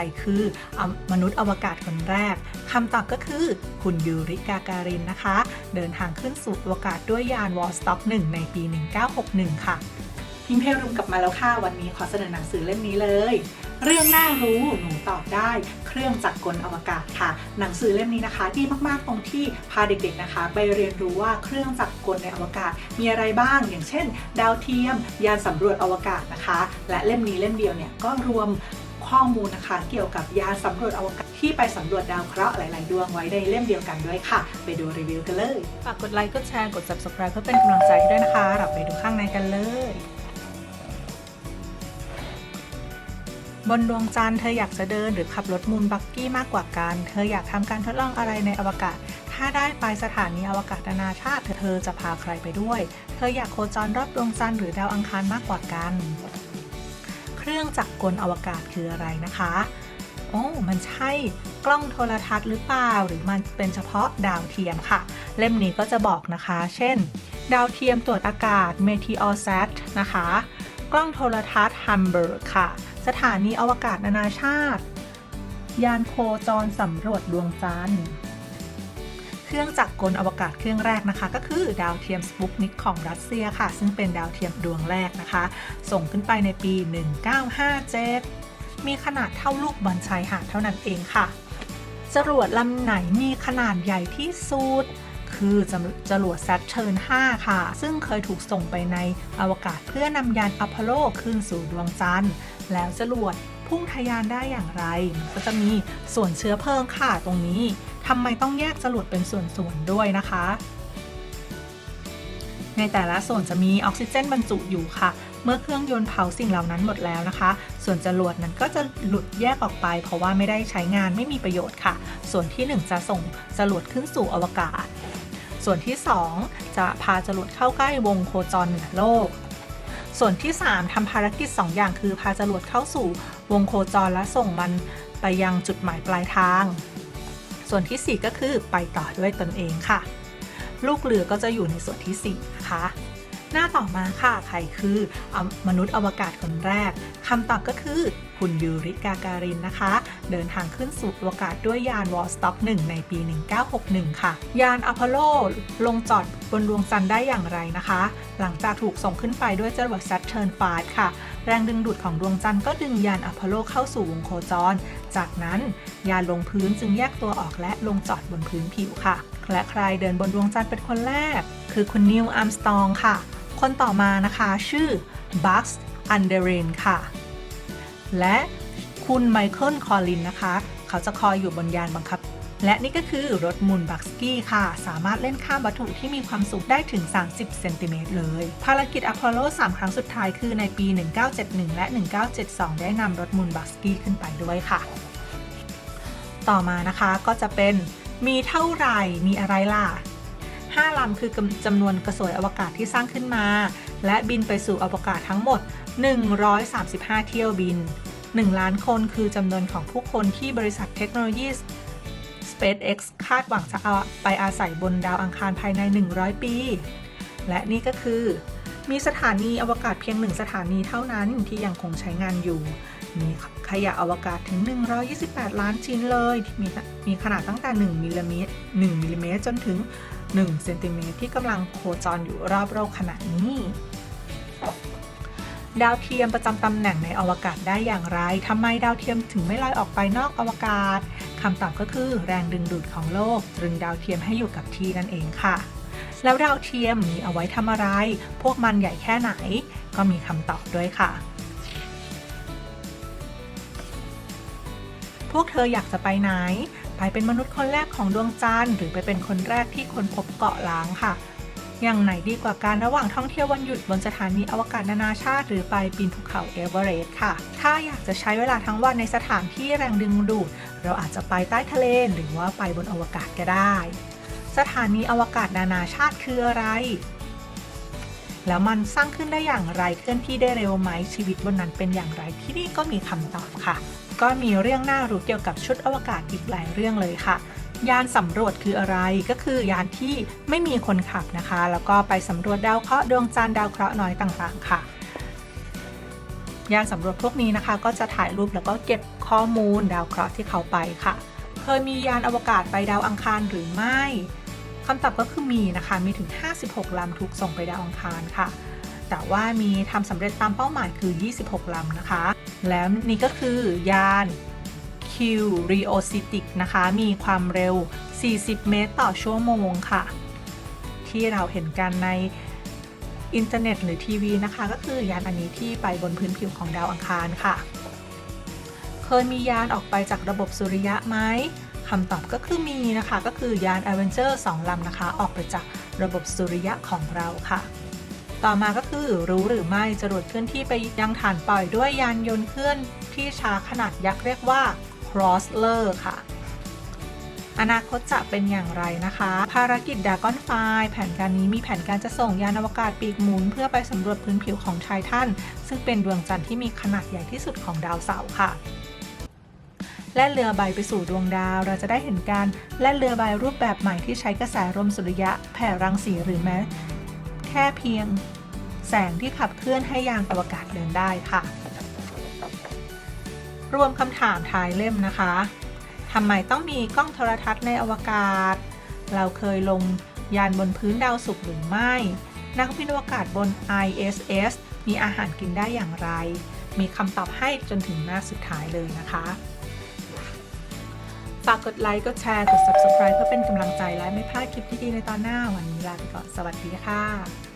รคืออมนุษย์อวกาศคนแรกคำตอบก็คือคุณยูริกาการินนะคะ เดินทางขึ้นสู่อวกาศด้วยยานวอลสต็อก1ในปี 1961 ค่ะพิมพ์เพรุมกลับมาแล้วค่ะ วันนี้ขอเสนอหนังสือเล่มนี้เลย เรื่องน่ารู้หนูตอบได้ เครื่องจักรกลอวกาศค่ะ หนังสือเล่มนี้นะคะ ดีมากๆตรงที่พาเด็กๆนะคะ ไปเรียนรู้ว่าเครื่องจักรกลในอวกาศ มีอะไรบ้าง อย่างเช่น ดาวเทียม ยานสำรวจอวกาศนะคะ และเล่มนี้เล่มเดียวเนี่ยก็รวม ข้อมูลนะคะ เกี่ยวกับยานสำรวจอวกาศที่ไปสำรวจดาวเคราะห์หลาย ๆ ดวงไว้ในเล่มเดียวกันด้วยค่ะ ไปดูรีวิวกันเลยฝากกดไลค์กดแชร์กด subscribe เพื่อเป็นกำลังใจให้ด้วยนะคะเราไปดูข้างในกันเลยบนดวงจันทร์เธออยากจะเดินหรือขับรถมูนบักกี้มากกว่ากัน เธออยากทำการทดลองอะไรในอวกาศ ถ้าได้ไปสถานีอวกาศนานาชาติ เธอจะพาใครไปด้วย เธออยากโคจรรอบดวงจันทร์หรือดาวอังคารมากกว่ากัน เครื่องจักรกลอวกาศคืออะไรนะคะโอ้มันใช่กล้องโทรทัศน์หรือเปล่า หรือมันเป็นเฉพาะดาวเทียมค่ะ เล่มนี้ก็จะบอกนะคะ เช่น ดาวเทียมตรวจอากาศ Meteosat นะคะ กล้องโทรทัศน์ Hamburg ค่ะ สถานีอวกาศนานาชาติ ยานโคจรสำรวจดวงจันทร์ เครื่องจักรกลอวกาศเครื่องแรกนะคะ ก็คือดาวเทียมสปุกนิกของรัสเซียค่ะ ซึ่งเป็นดาวเทียมดวงแรกนะคะ ส่งขึ้นไปในปี 1957 มีขนาดเท่าลูกบอลชายหาดเท่านั้นเองค่ะ จรวดลำไหนมีขนาดใหญ่ที่สุดคือจรวด Saturn 5 ค่ะ ซึ่งเคยถูกส่งไปในอวกาศเพื่อนำยานอพอลโลขึ้นสู่ดวงจันทร์ แล้วจรวดพุ่งทะยานได้อย่างไร ก็จะมีส่วนเชื้อเพลิงค่ะตรงนี้ ทำไมต้องแยกจรวดเป็นส่วนๆด้วยนะคะ ในแต่ละส่วนจะมีออกซิเจนบรรจุอยู่ค่ะ เมื่อเครื่องยนต์เผาสิ่งเหล่านั้นหมดแล้วนะคะ ส่วนจรวดนั้นก็จะหลุดแยกออกไป เพราะว่าไม่ได้ใช้งานไม่มีประโยชน์ค่ะ ส่วนที่ 1 จะส่งจรวดขึ้นสู่อวกาศ ส่วนที่ 2 จะพาจรวดเข้าใกล้วงโคจรเหนือโลกส่วนที่ 3ทำภารกิจ 2 อย่างคือพาจรวดเข้าสู่วงโคจรและส่งมันไปยังจุดหมายปลายทาง ส่วนที่ 4 ก็คือไปต่อด้วยตนเองค่ะ ลูกเรือก็จะอยู่ในส่วนที่ 4 นะคะ หน้าต่อมาค่ะ ใครคืออมนุษย์อวกาศคนแรกคำตอบก็คือคุณยูริกาการินนะคะ เดินทางขึ้นสู่อวกาศด้วยยานวอลสต็อก1ในปี 1961 ค่ะ ยานอพอลโลลงจอดบนดวงจันทร์ได้อย่างไรนะคะ หลังจากถูกส่งขึ้นไปด้วยจรวด Saturn V ค่ะ แรงดึงดูดของดวงจันทร์ก็ดึงยานอพอลโลเข้าสู่วงโคจร จากนั้นยานลงพื้นจึงแยกตัวออกและลงจอดบนพื้นผิวค่ะ และใครเดินบนดวงจันทร์เป็นคนแรก คือคุณนิวอัมสตองค่ะ คนต่อมานะคะชื่อบัคส์อันเดเรนค่ะ และคุณไมเคิลคอลินนะคะ เขาจะคอยอยู่บนยานบังคับ และนี่ก็คือรถมุนบักสกี้ค่ะ สามารถเล่นข้ามวัตถุที่มีความสูงได้ถึง 30 เซนติเมตรเลย ภารกิจอพอลโล 3 ครั้งสุดท้ายคือในปี 1971 และ 1972 ได้นำรถมุนบักสกี้ขึ้นไปด้วยค่ะ ต่อมานะคะก็จะเป็นมีเท่าไหร่ มีอะไรล่ะ 5 ลำคือจำนวนกระสวยอวกาศที่สร้างขึ้นมา และบินไปสู่อวกาศทั้งหมด 135 เที่ยวบิน 1 ล้านคนคือจำนวนของผู้คนที่บริษัทเทคโนโลยี SpaceX คาดหวังจะเอาไปอาศัยบนดาวอังคารภายใน 100 ปี และนี่ก็คือ มีสถานีอวกาศเพียงหนึ่งสถานีเท่านั้นที่ยังคงใช้งานอยู่ มีขยะอวกาศถึง 128 ล้านชิ้นเลยที่มีมีขนาดตั้งแต่ 1มิลลิเมตร1มิลลิเมตรจนถึง 1 เซนติเมตรที่กำลังโคจรอยู่รอบโลกขณะนี้ ดาวเทียมประจำตำแหน่งในอวกาศได้อย่างไรทำไมดาวเทียมถึงไม่ลอยออกไปนอกอวกาศคำตอบก็คือแรงดึงดูดของโลกตรึงดาวเทียมให้อยู่กับที่นั่นเองค่ะ แล้วดาวเทียมมีเอาไว้ทำอะไร พวกมันใหญ่แค่ไหน ก็มีคำตอบด้วยค่ะ พวกเธออยากจะไปไหน ไปเป็นมนุษย์คนแรกของดวงจันทร์หรือไปเป็นคนแรกที่คนพบเกาะล้างค่ะ อย่างไหนดีกว่าการระหว่างท่องเที่ยววันหยุดบนสถานีอวกาศนานาชาติ หรือไปปีนภูเขาเอเวอเรสต์ค่ะ ถ้าอยากจะใช้เวลาทั้งวันในสถานที่แรงดึงดูด เราอาจจะไปใต้ทะเลหรือว่าไปบนอวกาศก็ได้ สถานีอวกาศนานาชาติคืออะไร แล้วมันสร้างขึ้นได้อย่างไรเคลื่อนที่ได้เร็วไหมชีวิตบนนั้นเป็นอย่างไรที่นี่ก็มีคำตอบค่ะ ก็มีเรื่องน่ารู้เกี่ยวกับชุดอวกาศอีกหลายเรื่องเลยค่ะ ยานสำรวจคืออะไร ก็คือยานที่ไม่มีคนขับนะคะ แล้วก็ไปสำรวจดาวเคราะห์ดวงจันทร์ดาวเคราะห์น้อยต่างๆค่ะ ยานสำรวจพวกนี้นะคะ ก็จะถ่ายรูปแล้วก็เก็บข้อมูลดาวเคราะห์ที่เขาไปค่ะ เคยมียานอวกาศไปดาวอังคารหรือไม่คำตอบก็คือมีนะคะ มีถึง 56ลำถูกส่งไปดาวอังคารค่ะ แต่ว่ามีทำสำเร็จตามเป้าหมายคือ 26ลำนะคะ แล้วนี่ก็คือยาน Curiosity นะคะ มีความเร็ว 40 เมตรต่อชั่วโมงค่ะ ที่เราเห็นกันในอินเทอร์เน็ตหรือทีวีนะคะ ก็คือยานอันนี้ที่ไปบนพื้นผิวของดาวอังคารค่ะ เคยมียานออกไปจากระบบสุริยะไหมคำตอบก็คือมีนะคะ ก็คือยาน Avenger 2ลำนะคะ ออกไปจากระบบสุริยะของเราค่ะ ต่อมาก็คือรู้หรือไม่จรวดเคลื่อนที่ไปยังฐานปล่อยด้วยยานยนต์เคลื่อนที่ช้าขนาดยักษ์เรียกว่า r o s l e r ค่ะ อนาคตจะเป็นอย่างไรนะคะ ภารกิจดากอนไฟแผนการนี้มีแผนการจะส่งยานอวกาศปีกหมุน เพื่อไปสำรวจพื้นผิวของไททันซึ่งเป็นดวงจันทร์ที่มีขนาดใหญ่ที่สุดของดาวเสาร์ค่ะและเรือใบไปสู่ดวงดาว เราจะได้เห็นการและเรือใบรูปแบบใหม่ที่ใช้กระแสลมสุริยะแผ่รังสีหรือแม้ แค่เพียงแสงที่ขับเคลื่อนให้ยานอวกาศเดินได้ค่ะ รวมคำถามท้ายเล่มนะคะทำไมต้องมีกล้องโทรทัศน์ในอวกาศ เราเคยลงยานบนพื้นดาวศุกร์หรือไม่ นักบินอวกาศบน ISS มีอาหารกินได้อย่างไร มีคำตอบให้จนถึงหน้าสุดท้ายเลยนะคะ ฝากกดไลค์กดแชร์กด Subscribe เพื่อเป็นกำลังใจและไม่พลาดคลิปที่ดีในตอนหน้าวันนี้ลาไปก่อนสวัสดีค่ะ